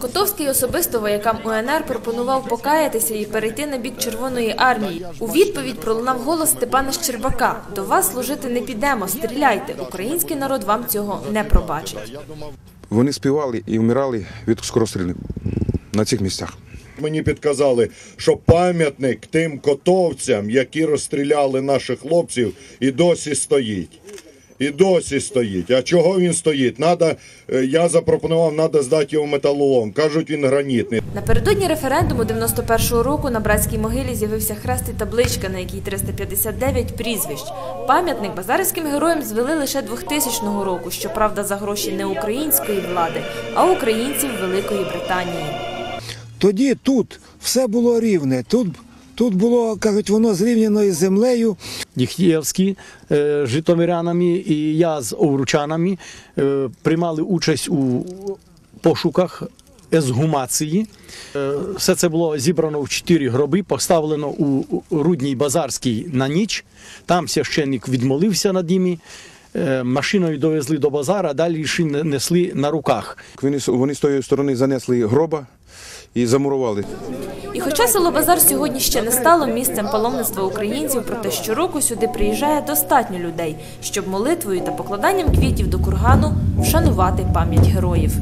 Котовський особисто воякам УНР пропонував покаятися і перейти на бік Червоної армії. У відповідь пролунав голос Степана Щербака: до вас служити не підемо, стріляйте. Український народ вам цього не пробачить. Вони співали і вмирали від скорострільних на цих місцях. Мені підказали, що пам'ятник тим котовцям, які розстріляли наших хлопців, і досі стоїть. І досі стоїть. А чого він стоїть? Надо, е, я запропонував, треба здати його металолом. Кажуть, він гранітний. Напередодні референдуму 91-го року на братській могилі з'явився хрест і табличка, на якій 359 прізвищ. Пам'ятник базарівським героям звели лише 2000 року, щоправда, за гроші не української влади, а українців Великої Британії. Тоді тут все було рівне. Тут, тут було, кажуть, воно зрівняно із землею. Діхтієвські е, з житомирянами і я з овручанами е, приймали участь у пошуках езгумації. Е, Все це було зібрано в чотири гроби, поставлено у Рудній Базарській на ніч. Там священник відмолився над ними. Е, Машиною довезли до базара, далі ще несли на руках. Вони, вони з тої сторони занесли гроба і замурували. І хоча село Базар сьогодні ще не стало місцем паломництва українців, проте щороку сюди приїжджає достатньо людей, щоб молитвою та покладанням квітів до кургану вшанувати пам'ять героїв.